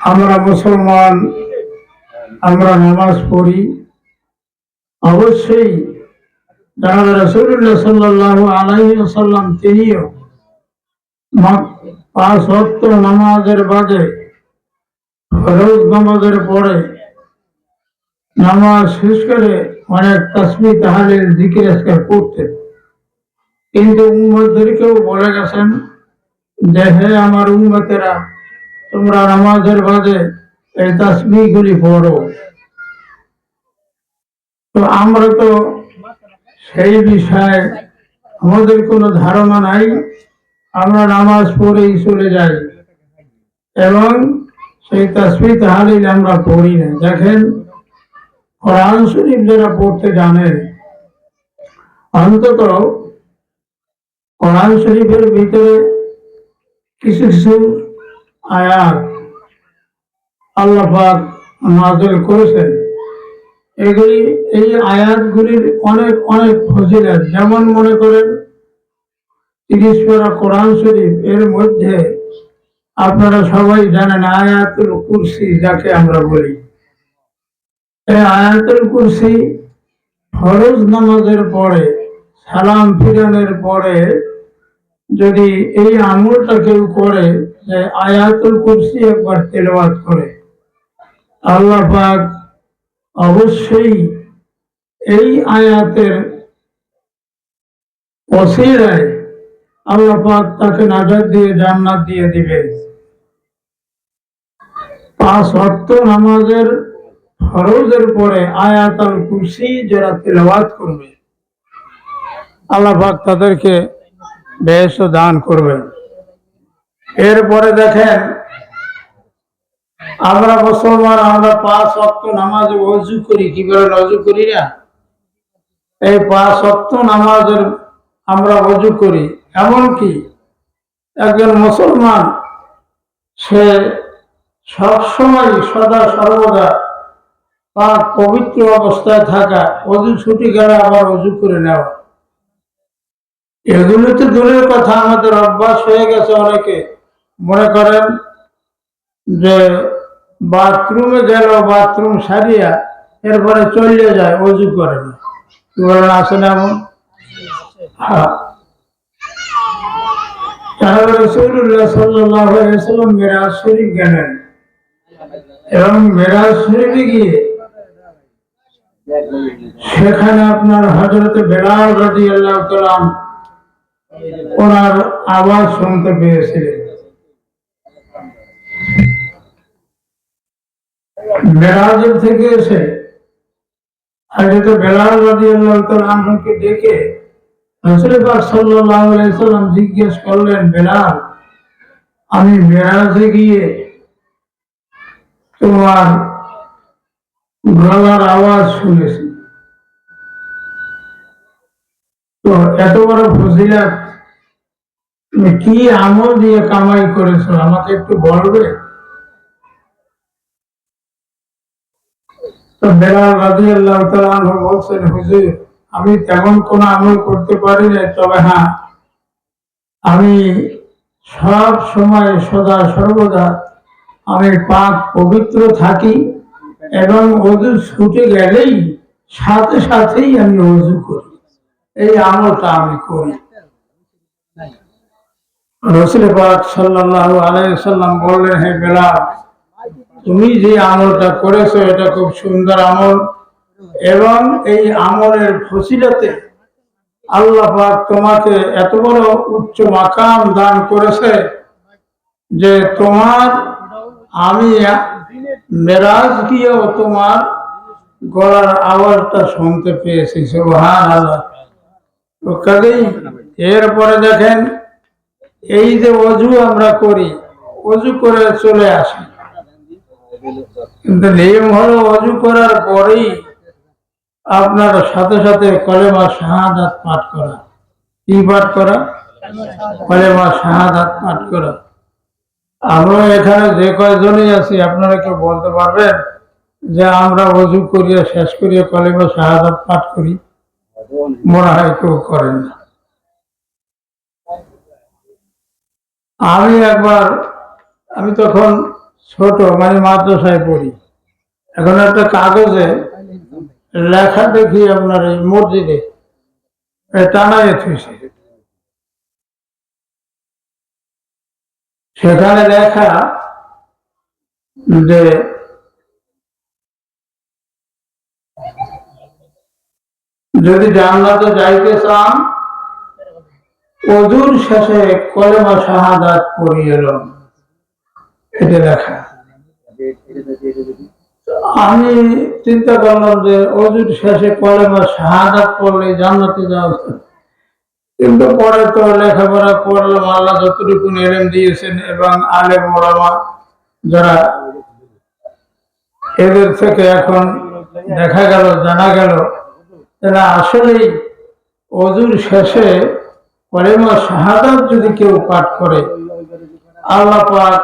আমরা মুসলমান, আমরা নামাজ পড়ি। অবশ্যই যারা রসুল্লাহ সাল্লাহ আলাইহি তিনিও পাঁচ ওয়াক্ত নামাজের বাদে ফরজ নামাজের পরে নামাজ শেষ করে অনেক তসমি তাহালিল, জিকির করতেন কিন্তু উম্মতদেরকেও বলে গেছেন যে আমার উম্মতেরা তোমরা নামাজের বাদে এই তসবিগুলি পড়ো। তো আমরা তো সেই বিষয়ে আমাদের কোনো ধারণা নাই। আমরা নামাজ পড়েই চলে যাই এবং সেই তসবি তাহালিল আমরা পড়ি না। দেখেন, কোরআন শরীফ যারা পড়তে জানেন অন্তত কোরআন শরীফের ভিতরে কিছু কিছু আয়াত আল্লাহ পাক নাজল করেছেন। এগুলি, এই আয়াতগুলির অনেক অনেক ফজিলত। যেমন মনে করেন, তিরিশ কোরআন শরীফ, এর মধ্যে আপনারা সবাই জানেন আয়াতুল কুরসি যাকে আমরা বলি। এই আয়াতুল কুরসি ফরজ নামাজের পরে, সালাম ফিরানের পরে যদি এই আমলটা কেউ করে আয়াতুল কুরসি একবার তেলাওয়াত করে। আল্লাহ পাক অবশ্যই এই আয়াতের অসিরায় আল্লাহ পাক তাকে নাজাত দিয়ে জান্নাত দিয়ে দিবেন। পাঁচ অর্থ নামাজের ফরজের পরে আয়াত আল কুরসি যারা তেলাওয়াত করবে, আল্লাহ পাক তাদেরকে বেশ দান করবেন। এরপরে দেখেন, আমরা মুসলমান, আমরা পাঁচ অক্ট নামাজে অজু করি, কি করে অজু করি না? এই পাঁচ অক্ট নামাজের আমরা অজু করি। এমনকি একজন মুসলমান, সে সবসময় সদা সর্বদা পাক পবিত্র অবস্থায় থাকা, অজু ছুটি গেলে আবার অজু করে নেওয়া। এগুলো তো দূরের কথা, আমাদের অভ্যাস হয়ে গেছে অনেকে। মনে করেন যে বাথরুমে গেল, বাথরুম সারিয়া এরপরে চলে যায়, অজু করে না। আসে না এমন? হ্যাঁ। মেরাজ শরীফ এবং মেরাজ শরীফে গিয়ে সেখানে আপনার ওনার আওয়াজ শুনতে পেয়েছিলেন। মেরাজের থেকে এসে হজরত বেলাল রাজি আল্লাহ ডেকে সাল্লাম জিজ্ঞেস করলেন, বেলাল, আমি মেরাজে গিয়ে তোমার গলার আওয়াজ শুনেছি। তো এত বড় ফজিলাত কি আমল দিয়ে কামাই করেছ? আমাকে একটু বলবে? তো বেলাল রাজি আল্লাহ বলছেন, হুজুর, আমি তেমন কোনো আমল করতে পারি না তবে হ্যাঁ আমি সব সময় সদা সর্বদা আমি পাক পবিত্র থাকি এবং অজু ছুটে গেলেই সাথে সাথেই আমি অজু করি। এই আমলটা আমি করি। রসুল পাক সাল্লাল্লাহু আলাইহি সাল্লাম বললেন, হে বেলাল তুমি যে আমলটা করেছ, এটা খুব সুন্দর আমল। এবং এই আমলের ফসিলতে আল্লাহ তোমাকে এত বড় উচ্চ মাকাম দান করেছে যে তোমার আমি মেরাজ গিয়েও তোমার গলার আওয়াজটা শুনতে পেয়েছি সুবহান আল্লাহ তো কাজেই এরপরে দেখেন, এই যে অজু আমরা করি, অজু করে চলে আসি। কিন্তু নিয়ম হলো অজু করার পরেই আপনার সাথে সাথে কলেমা শাহাদাত পাঠ করা। কি পাঠ করা? কলেমা শাহাদাত পাঠ করা। আমরা এখানে যে কয়জনই আছি, আপনারা কেউ বলতে পারবেন যে আমরা অজু করিয়া শেষ করিয়া কলেমা শাহাদাত পাঠ করি? মনে হয় কেউ করেন না। আমি একবার, আমি তখন ছোট মানে মাদ্রাসায় পড়ি। এখন একটা কাগজে লেখা দেখি আপনার এই মসজিদে টানায় থুইছে। সেখানে লেখা যে, যদি জান্নাতে যাইতে চান, অজুর শেষে কলেমা শাহাদাত পড়িয়ে এলাম এটা লেখা আমি চিন্তা করলাম যে অজুর শেষে কলেমা শাহাদাত পড়লে জান্নাতে যাওয়া কিন্তু পরে তো লেখাপড়া করলাম আল্লাহ যতটুকু এলেম দিয়েছেন এবং আলেম ওলামা যারা এদের থেকে এখন দেখা গেল, জানা গেল, তারা আসলেই অজুর শেষে কলেমা শাহাদাত যদি কেউ পাঠ করে, আল্লাহ পাক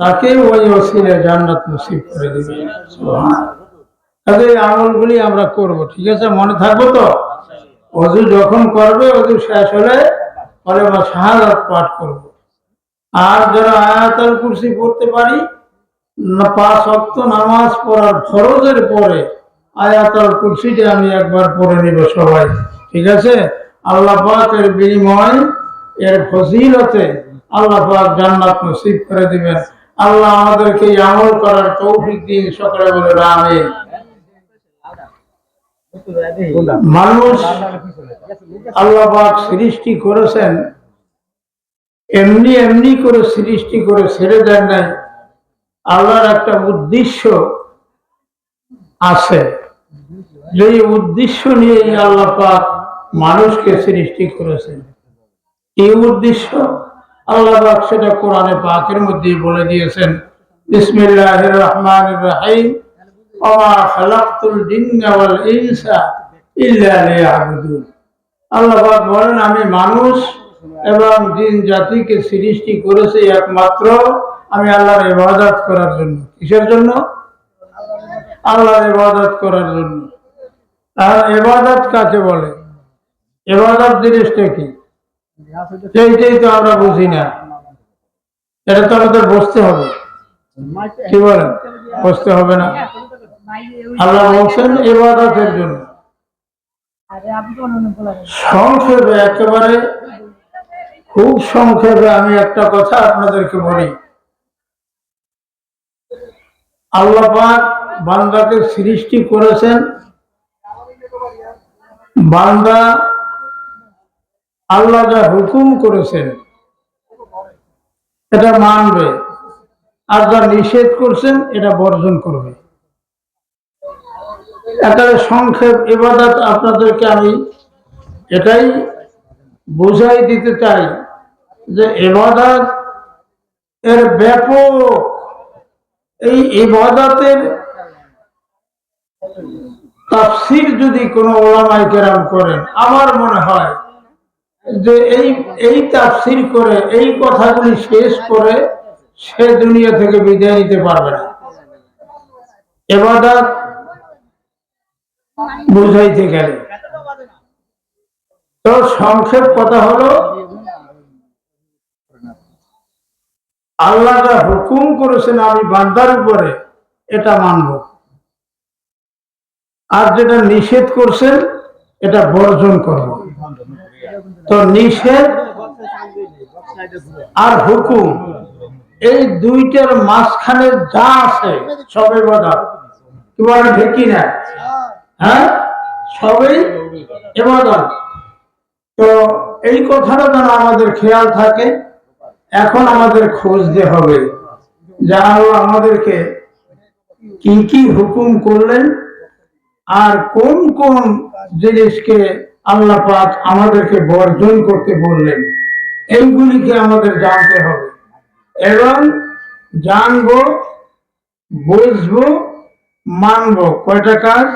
তাকে ওই ওসিলে জান্নাত নসিব করে দেবে। কাজে এই আমলগুলি আমরা করব, ঠিক আছে? মনে থাকব তো? অজু যখন করবে, অজু শেষ হলে কলেমা শাহাদাত পাঠ করব। আর যারা আয়াতাল কুরসি পড়তে পারি পাঁচ অক্ত নামাজ পড়ার ফরজের পরে আয়াতাল কুরসিটা আমি একবার পড়ে নিব সবাই, ঠিক আছে? আল্লাহ পাকের বিনিময়, এর ফজিলতে আল্লাহ পাক জান্নাত নসিব করে দিবেন। আল্লাহ আমাদেরকে আমল করার তৌফিক দিন, সকালে বলে আমিন। মানুষ আল্লাহ পাক সৃষ্টি করেছেন, এমনি এমনি করে সৃষ্টি করে ছেড়ে দেন নাই। আল্লাহর একটা উদ্দেশ্য আছে। যে উদ্দেশ্য নিয়ে আল্লাহ পাক মানুষকে সৃষ্টি করেছেন। এই উদ্দেশ্য? আল্লাহ সেটা কোরআনে পাকের মধ্যে বলে দিয়েছেন রহমানির রহিম জিন্না ইনসা আমি মানুষ এবং জিন জাতিকে সৃষ্টি করেছি একমাত্র আমি আল্লাহর ইবাদত করার জন্য। কিসের জন্য? আল্লাহর ইবাদত করার জন্য। আর ইবাদত কাকে বলে? ইবাদত জিনিসটা কি? সেইটাই তো আমরা বুঝি না। এটা তো আমাদের বসতে হবে। কি বলেন? বসতে হবে না। আল্লাহ বলছেন ইবাদতের জন্য। সংক্ষেপে একেবারে, খুব সংক্ষেপে আমি একটা কথা আপনাদেরকে বলি। আল্লাহ পাক বান্দাকে সৃষ্টি করেছেন। বান্দা আল্লাহ যা হুকুম করেছেন, এটা মানবে। আর যা নিষেধ করছেন, এটা বর্জন করবে। একেবারে সংক্ষেপ এবাদত আপনাদেরকে আমি এটাই বোঝাই দিতে চাই যে এবাদত এর ব্যাপক এই ইবাদতের তাফসির যদি কোনো ওলামাই কেরাম করেন, আমার মনে হয় যে এই এই তাফসির করে, এই কথাগুলি শেষ করে সে দুনিয়া থেকে বিদায় নিতে পারবে না। এবাদত বুঝাইতে গেলে। তো সংক্ষেপ কথা হলো, আল্লাহ যা হুকুম করেছেন আমি বান্দার উপরে, এটা মানব। আর যেটা নিষেধ করছেন, এটা বর্জন করব। তো নিষেধ আর হুকুম। এই দুইটার মাঝখানে যা আছে সবে বাধা কি বলে ঠিক না? হ্যাঁ? সবই এবাদত তো এই কথাটা যেন আমাদের খেয়াল থাকে, এখন আমাদের খুঁজতে হবে যা আল্লাহ আমাদেরকে কি কি হুকুম করলেন আর কোন কোন জিনিসকে আল্লাহ পাক আমাদেরকে বর্জন করতে বললেন। এইগুলিকে আমাদের জানতে হবে। এবং জানব, বুঝব, মানবো। কয়টা কাজ?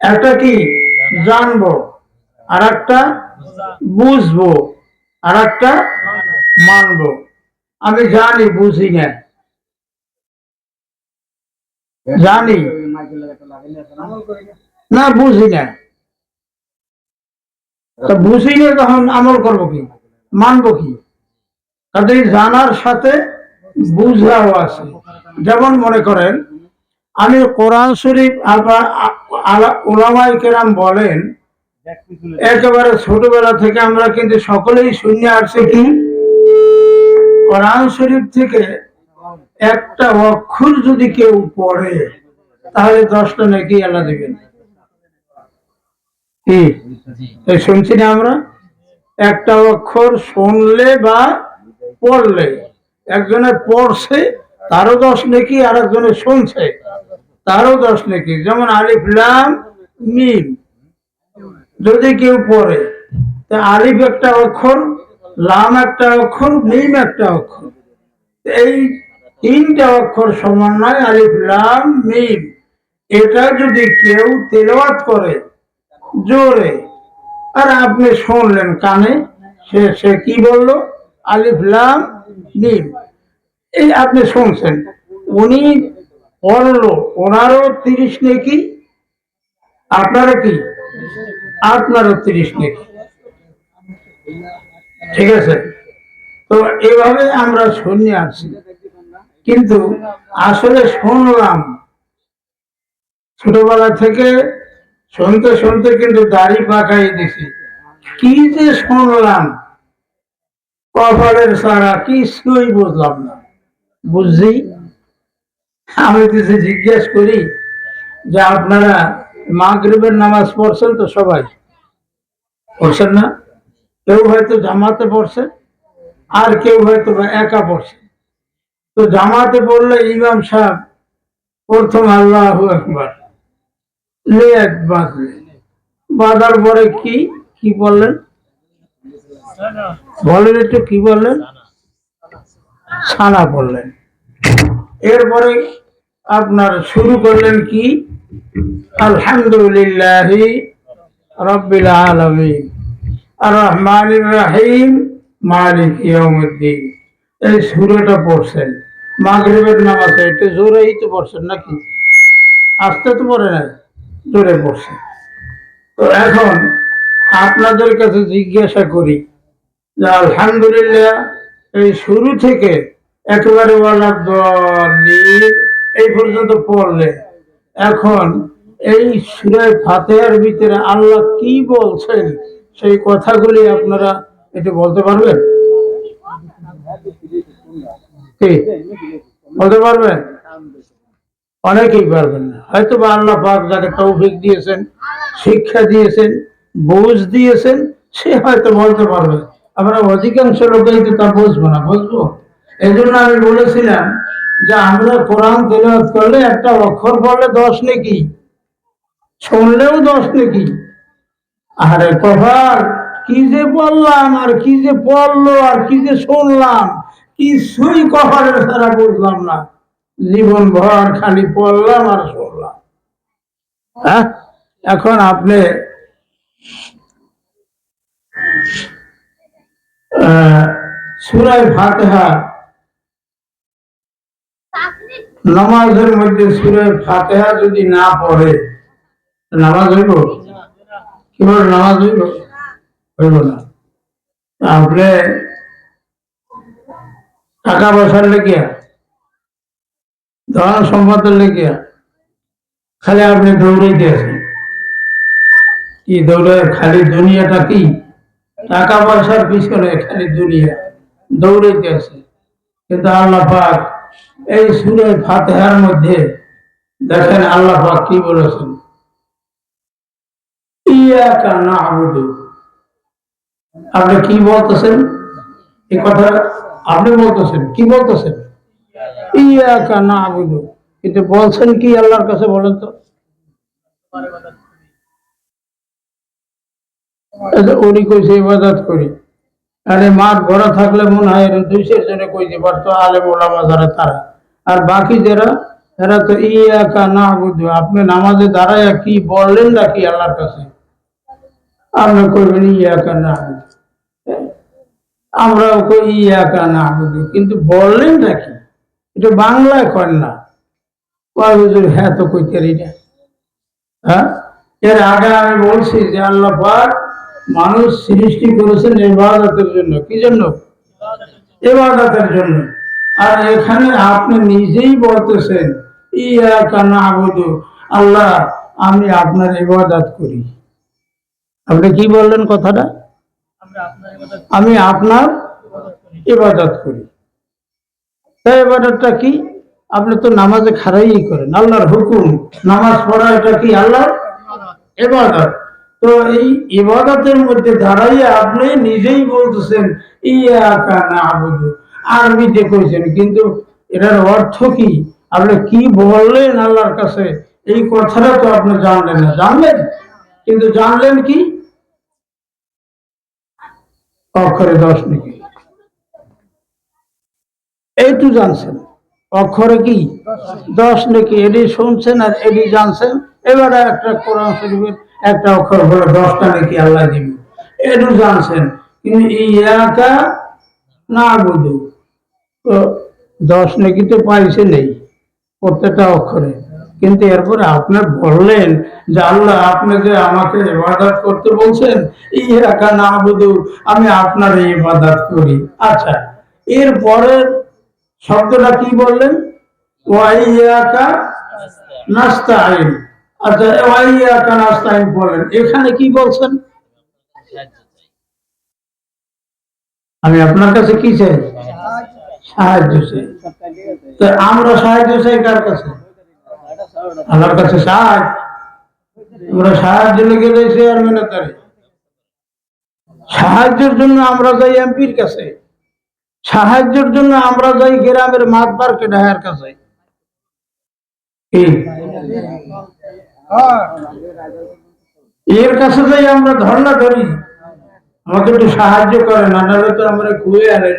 একটা কি? জানব। আর একটা বুঝব। আর একটা মানবো। আমি জানি, বুঝি না। জানি। না, বুঝি না। তা বুঝি না তখন আমল করব কি? মানবো কি? কাজে জানার সাথে বুঝাও আছে। যেমন মনে করেন, আমি কোরআন শরীফ আবার ওলামাই কেরাম বলেন, একেবারে ছোটবেলা থেকে আমরা কিন্তু সকলেই শুনে আসছি কি? কোরআন শরীফ থেকে একটা অক্ষর যদি কেউ পড়ে, তাহলে দশটা নাকি আল্লাহ দেবেন। কি? শুনছি না আমরা? একটা অক্ষর শুনলে বা পড়লে, একজনে পড়ছে, তারও দশ নাকি আর একজনে শুনছে, তারও দশ নাকি। যেমন আলিফ, লাম, মিম। যদি কেউ পড়ে, তা আলিফ একটা অক্ষর, লাম একটা অক্ষর, মিম একটা অক্ষর। এই তিনটা অক্ষর সমন্বয় আলিফ, লাম, মিম। এটা যদি কেউ তেলাওয়াত করে, জোরে আর আপনি শুনলেন কানে, সে সে কি বলল? আলিফ লাম, মিম। এই আপনি শুনছেন। উনি পড়ল ওনারও তিরিশ নেকি? আপনারও কি? আপনারও তিরিশ নেকি। ঠিক আছে? তো এভাবে আমরা শুনে আসছি কিন্তু আসলে শুনলাম ছোটবেলা থেকে শুনতে শুনতে কিন্তু দাড়ি পাকাই দিছি কি যে শুনলাম, কপালের সারা কিছুই বুঝলাম না। বুঝছি আমি কিছু জিজ্ঞেস করি যে আপনারা মাগরিবের নামাজ পড়ছেন তো সবাই? পড়ছেন না? কেউ হয়তো জামাতে পড়ছে, আর কেউ হয়তো একা পড়ছে। তো জামাতে পড়লে ইমাম সাহেব, প্রথম আল্লাহ একবার লে এক বাঁধলে বাঁধার পরে কি? কি বললেন? বলেন একটু কি বললেন? ছানা পড়লেন এরপরে আপনার শুরু করলেন কি? আলহামদুলিল্লাহ রব্বিল আলমিন। আর রহমান রাহিম, মালিক ইয়মুদ্দিন এই সুরটা পড়ছেন। মাগরিবের নামাজে একটু জোরেই তো পড়ছেন নাকি? আসতে তো পড়ে নাই। জোরে পড়ছে তো এখন আপনাদের কাছে জিজ্ঞাসা করি যে, আলহামদুলিল্লাহ, এই শুরু থেকে একেবারে এই পর্যন্ত পড়লে এখন এই সুরায় ফাতেহার ভিতরে আল্লাহ কি বলছেন সেই কথাগুলি আপনারা একটু বলতে পারবেন? কি? বলতে পারবেন? অনেকেই পারবেন না। হয়তো বা আল্লাহ পাক যাকে তৌফিক দিয়েছেন, শিক্ষা দিয়েছেন, বুঝ দিয়েছেন, সে হয়তো বলতে পারবে। আমরা অধিকাংশ লোকেই তো তা বুঝব না, বুঝব? এই জন্য আমি বলেছিলাম যে আমরা কোরআন তেলাওয়াত করলে একটা অক্ষর পড়লে দশ নাকি, শুনলেও দশ নাকি। আরে কভার কি যে বললাম আর কি যে পড়ল আর কি যে শুনলাম, কিছুই কভারের ছাড়া বুঝলাম না। জীবন ভর খালি পড়লাম আর শুনলাম হ্যাঁ? এখন আপনি সুরায় ফাতেহা, নামাজের মধ্যে সুরায় ফাতেহা যদি না পড়ে, নামাজ হইব? কি বল নামাজ হইব? হইব না। আপনি টাকা পয়সার লেগিয়া ধন সম্পদের লেগিয়া খালি আপনি দৌড়াইতে আছেন। কি দৌড়ে খালি দুনিয়াটা কি? টাকা পয়সার পিছনে খালি দুনিয়া। দৌড়াইতে আছে কিন্তু আল্লাহ পাক এই সুরে ফাতেহার মধ্যে দেখেন আল্লাহ পাক কি বলেছেন? ইয়াকা না'বুদু আপনি কি বলতেছেন? এই কথা আপনি বলতেছেন। কি বলতেছেন? ইয়াকা না'বুদু। কিন্তু বলছেন কি আল্লাহর কাছে বলেন তো? উনি কইছে, ইবাদত করি। আরে মাঠ ভরা থাকলে মনে হয় দুই জনে কইতে পারতো, আলেম ওলামা যারা তারা। আর বাকি যারা, এরা তো ইয়াকা না বুঝু আপনি নামাজে দাঁড়ায় কি বললেন না কি আল্লাহর কাছে? আপনি করবেন ইয়াকা না আমরাও কই, ইয়াকা না বুঝু কিন্তু বললেন নাকি? এটা বাংলায় করেন না। হুজুর হ্যাঁ তো কইতে না। হ্যাঁ? এর আগে আমি বলছি যে আল্লাহ পাক মানুষ সৃষ্টি করেছেন ইবাদতের জন্য। কি জন্য? ইবাদতের জন্য। আর এখানে আপনি নিজেই বলতেছেন ইয়া কানা আবুদু আল্লাহ আমি আপনার ইবাদত করি। আপনি কি বললেন কথাটা? আমি আপনার ইবাদত করি। তাই ইবাদতটা কি? আপনি তো নামাজে খারাই করেন, আল্লাহর হুকুম। নামাজ পড়া এটা কি আল্লাহর? ইবাদত। তো এই ইবাদতের মধ্যে দাঁড়াইয়া আপনি নিজেই বলতেছেন ইয়া কানা আরবিতে কইছেন, কিন্তু এটার অর্থ কি? আপনি কি বললেন আল্লাহর কাছে? এই কথাটা তো আপনি জানলেন না। জানলেন? কিন্তু জানলেন কি? অক্ষরে দশ নাকি? এই তো জানছেন। অক্ষরে কি? দশ নাকি? এটি শুনছেন আর এটি জানছেন? এবারে একটা কোরআন শরীফের একটা অক্ষর হলো দশটা নাকি আল্লাহ দিব। এটু জানছেন। কিন্তু ইয়াকা না বুধু তো দশ নাকি তো পাইছে নেই প্রত্যেকটা অক্ষরে। কিন্তু এরপরে আপনি বললেন যে আল্লাহ আপনি যে আমাকে ইবাদত করতে বলছেন ই ইয়াকা না বুধু আমি আপনার ইবাদত করি। আচ্ছা এরপরে শব্দটা কি বললেন? ওয়াইয়াকা আচ্ছা ওয়াইয়াকা এখানে কি বলছেন? আমি আপনার কাছে কি চাই? সাহায্য চাই। আমরা সাহায্য চাই কার কাছে? আল্লাহর কাছে সাহায্য আমরা সাহায্য লেগে যাই চেয়ারম্যানের তারে সাহায্যের জন্য আমরা যাই এমপির কাছে। সাহায্যের জন্য আমরা যাই গ্রামের মাতবার কেডাহের কাছে। এর কাছে যাই আমরা ধর্ণা ধরি। আমাকে একটু সাহায্য করে না নাহলে তো আমরা ঘুরে আনে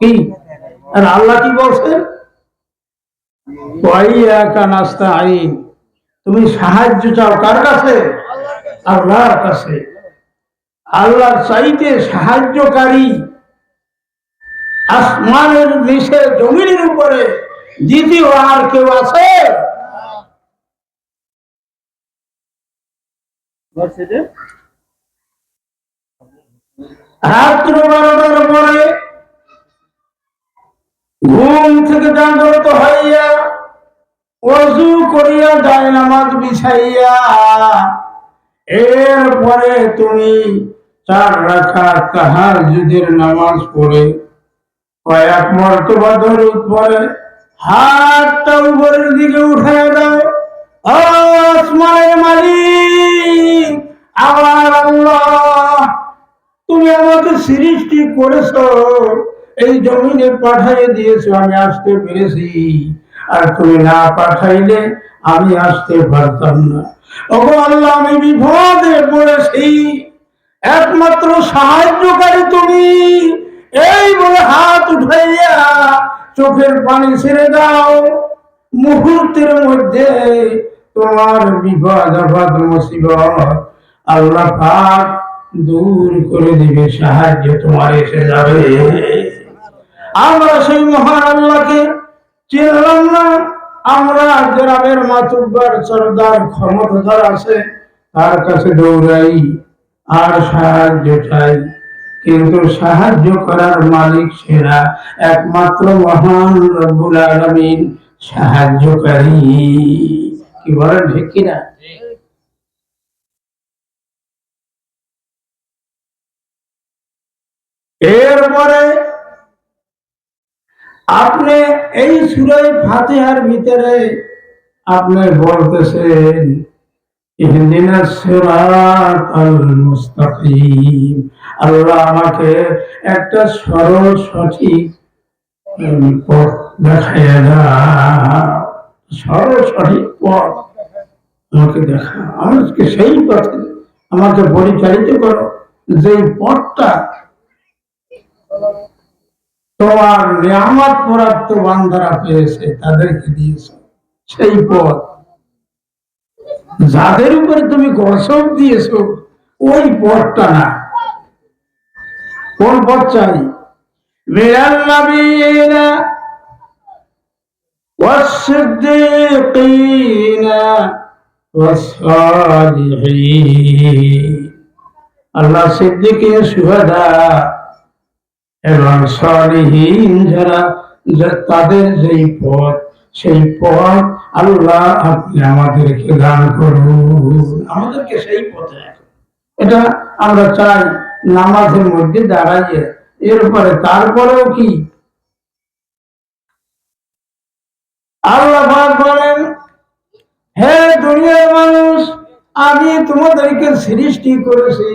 কি? আর আল্লাহ কি বলছেন ওয়াইয়াকা নাস্তাঈন। তুমি সাহায্য চাও কার কাছে? আল্লাহর কাছে। আল্লাহর চাইতে সাহায্যকারী আসমানের নিচে জমিনের উপরে দ্বিতীয় আর কেউ আছে? রাত্র বারোটার পরে ঘুম থেকে জাগ্রত হইয়া অজু করিয়া যায় নামাজ বিছাইয়া এরপরে তুমি চার রাখা তাহার যুদের নামাজ পড়ে কয়েক মর্তবা হাতটা উপরের দিকে দাও। আসমানের মালিক আল্লাহ, তুমি আমাকে সৃষ্টি করেছ, এই জমিনে দিয়েছ, আমি আসতে পেরেছি। আর তুমি না পাঠাইলে আমি আসতে পারতাম না। ওগো আল্লাহ, আমি বিপদে পড়েছি। একমাত্র সাহায্যকারী তুমি। এই বলে হাত উঠাইয়া চোখের পানি ছেড়ে দাও। মুহূর্তের মধ্যে তোমার বিপদ আপদ মুসিবত আল্লাহ পাক দূর করে দিবে, সাহায্য তোমার এসে যাবে। আমরা সেই মহান আল্লাহকে চিনলাম না। আমরা গ্রামের মাতুব্বার সর্দার ক্ষমতাধর আছে, তার কাছে দৌড়াই আর সাহায্য চাই। কিন্তু সাহায্য করার মালিক সেরা একমাত্র মহান রব্বুল আলমিন সাহায্যকারী। কি বলেন, ঠিক কিনা? এরপরে আপনি এই সুরাই ফাতেহার ভিতরে আপনি বলতেছেন আল্লাহ আমাকে একটা সরল, সঠিক পথ দাও সরল, সঠিক পথ আমাকে দেখা আমাকে সেই পথে আমাকে পরিচালিত করো যে পথটা তোমার নিয়ামত প্রাপ্ত বান্দারা পেয়েছে, তাদেরকে দিয়েছে। সেই পথ যাদের উপরে তুমি গসব দিয়েছো ওই পথটা না কোন পথ চাই মিনাল নবীনা والصديقين والصالحين আল্লাহ সিদ্দিকিন সুহাদা এবং সলিহীন যারা যা- তাদের যেই পথ সেই পথ আল্লাহ আপনি আমাদেরকে দান করুন। আমাদেরকে সেই পথে এটা আমরা চাই নামাজের মধ্যে দাঁড়াইয়ে। এরপরে তারপরেও কি? আল্লাহ বলেন হে দুনিয়ার মানুষ আমি তোমাদেরকে সৃষ্টি করেছি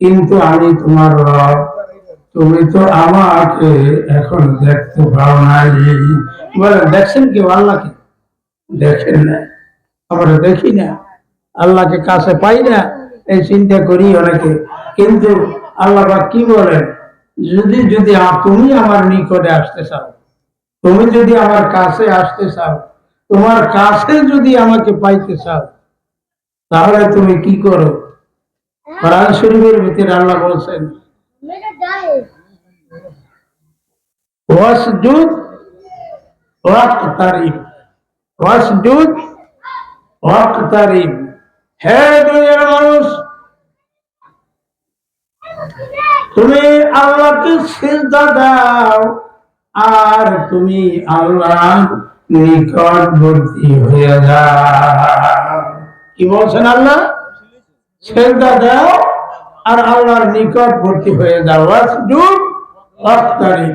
কিন্তু আমি তোমার রব। তুমি তো আমাকে এখন দেখতে পাও নাই। বলে দেখছেন কি আল্লাহকে? দেখেন না। আমরা দেখি না। আল্লাহকে কাছে পাই না, এই চিন্তা করি অনেকে। কিন্তু আল্লাহ কি বলেন? যদি যদি তুমি আমার নিকটে আসতে চাও, তুমি যদি আমার কাছে আসতে চাও, তোমার কাছে যদি আমাকে পাইতে চাও, তাহলে তুমি কি করো? কোরআন শরীফের ভিতরে আল্লাহ বলছেন, ওয়াসজুদ ওয়াক্তারিফ ওয়াসজুদ ওয়াক্তারিব হে দুনিয়ার মানুষ তুমি আল্লাহকে সিজদা দাও, আর তুমি আল্লাহ নিকটবর্তী হয়ে যাও। কি বলছেন আল্লাহ? সেজদা দাও, আর আল্লাহর নিকটবর্তী হয়ে যাও। ওয়াসজুদ ওয়াক্তারিব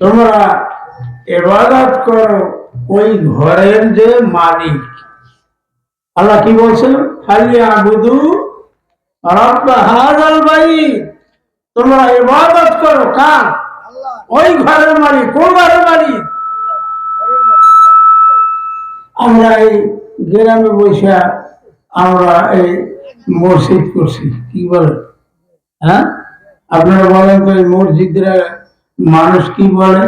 তোমরা ইবাদত করো, ওই ঘরের যে মালিক। আল্লাহ কি বলছেন? খালি আবুদু তোমরা ইবাদত করো কার? ওই ঘরের মালিক। কোন ঘরের মালিক? আমরা এই গ্রামে বৈশা আমরা এই মসজিদ করছি। কি বলে? হ্যাঁ? আপনারা বলেন তো মসজিদরা মানুষ কি বলে?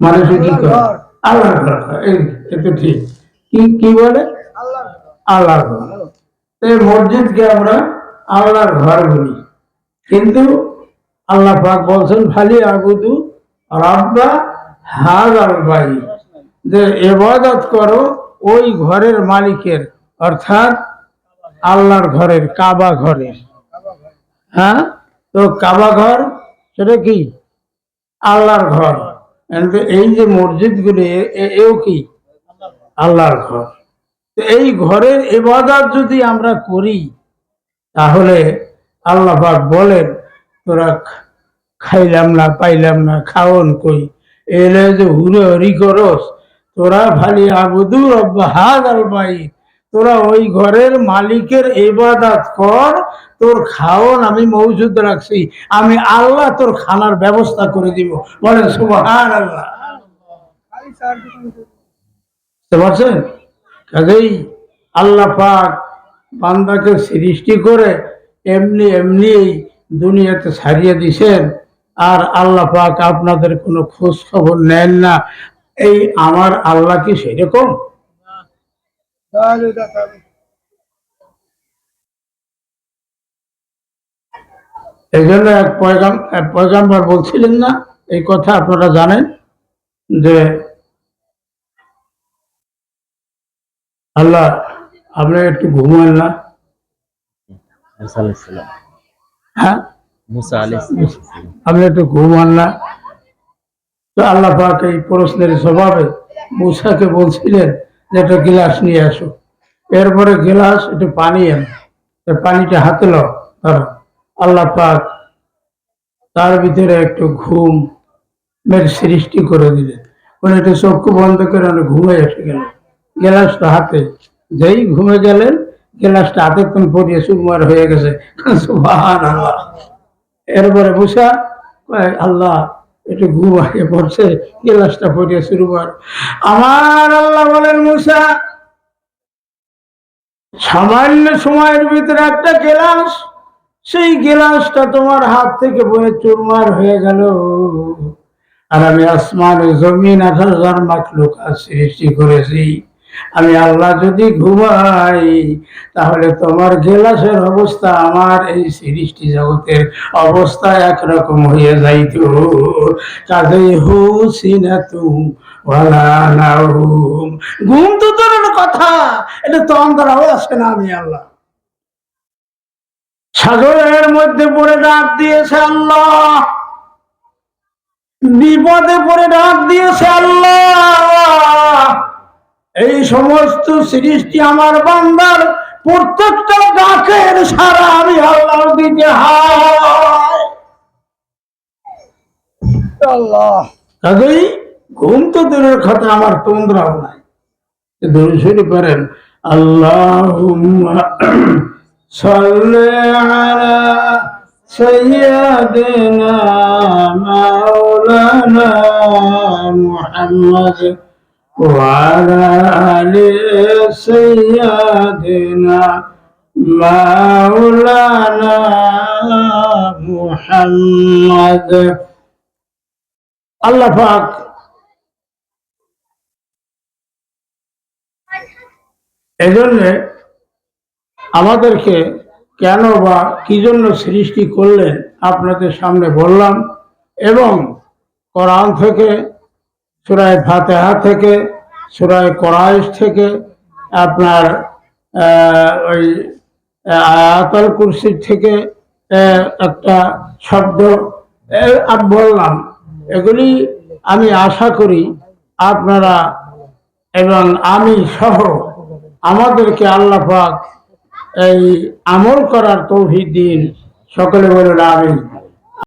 মানুষ কি করে? আল্লাহর ঘর। এটা ঠিক। কি কি বলে? আল্লাহর ঘর। তো এই মসজিদকে আমরা আল্লাহর ঘর বলি। কিন্তু আল্লাহ পাক বলছেন খালি আবুদু রাব্বা হাজার বাই যে এবাদত করো ওই ঘরের মালিকের অর্থাৎ আল্লাহর ঘরের কাবা ঘরের। হ্যাঁ? তো কাবা ঘর, সেটা কি? আল্লাহর ঘর। এই যে মসজিদগুলি এও কি? আল্লাহর ঘর। তো এই ঘরের এবাদত যদি আমরা করি, তাহলে আল্লাহ পাক বলেন, তোরা খাইলাম না, পাইলাম না, খাওন কই? এলে যে হুরে হরি করস, তোরা খালি আবুদু রব্বা হাদ আল বাই তোরা ওই ঘরের মালিকের এবাদাত কর, তোর খাওন আমি মৌজুদ রাখছি, আমি আল্লাহ তোর খানার ব্যবস্থা করে দিব। বলেন পারছেন? কাজেই আল্লাহ পাক বান্দাকে সৃষ্টি করে এমনি এমনি দুনিয়াতে ছাড়িয়ে দিছেন, আর আল্লাহ পাক আপনাদের কোনো খোঁজ খবর নেন না। এই আমার আল্লাহ কি সেরকম? তাহলে দেখাবে এই জন্য এক পয়গাম এক পয়গাম্বর বলছিলেন না এই কথা আপনারা জানেন যে আল্লাহ আপনি একটু ঘুমান না। হ্যাঁ? আপনি একটু ঘুমান না। তো আল্লাহ পাক এই প্রশ্নের স্বভাবে মুসাকে বলছিলেন একটা গিলাস নিয়ে আসো। এরপরে গিলাস একটু পানি এন পানিটা হাতে লো ধরো। আল্লাহ পাক তার ভিতরে একটু ঘুম মের সৃষ্টি করে দিলেন। উনি একটু চক্ষু বন্ধ করে উনি ঘুমে এসে গেলেন গেলাসটা হাতে যেই ঘুমে গেলেন গেলাসটা হাতে কোন পরিয়ে সুরমার হয়ে গেছে। এরপরে কয়, আল্লাহ একটু ঘুম আগে পড়ছে, গেলাসটা পড়িয়ে শুরু কর। আমার আল্লাহ বলেন, মুসা, সামান্য সময়ের ভিতরে একটা গেলাস, সেই গেলাসটা তোমার হাত থেকে বয়ে চুরমার হয়ে গেল। আর আমি আসমান জমিন আঠাশ হাজার মাখলুক সৃষ্টি করেছি। আমি আল্লাহ যদি ঘুমাই, তাহলে তোমার গেলাসের অবস্থা আমার এই সৃষ্টি জগতের অবস্থা একরকম হয়ে যাইত। কাজেই হুসি না তুম ঘুম তো তোর কথা, এটা তো অন্তরাও আছে না আমি আল্লাহ। সাগরের মধ্যে পড়ে ডাক দিয়েছে আল্লাহ। বিপদে পড়ে ডাক দিয়েছে আল্লাহ। এই সমস্ত সৃষ্টি আমার বান্দার প্রত্যেকটা ডাকের সারা আমি আল্লাহর দিকে আল্লাহ। কাজেই ঘুম তো দূরের কথা আমার তন্দ্রাও নাই। শুরু করেন আল্লাহ মাওলানা মুহাম্মদ وعلى آل سيدنا مولانا محمد আল্লাহ পাক এজন্য আমাদেরকে কেন বা কি জন্য সৃষ্টি করলেন আপনাদের সামনে বললাম এবং কোরআন থেকে সুরায় ফাতেহা থেকে, সুরায় কোরআশ থেকে আপনার ওই আয়াতল কুরসির থেকে একটা শব্দ বললাম, এগুলি আমি আশা করি আপনারা এবং আমি সহ আমাদেরকে আল্লাহ পাক এই আমল করার তৌফিক দিন। সকলে বলুন আমি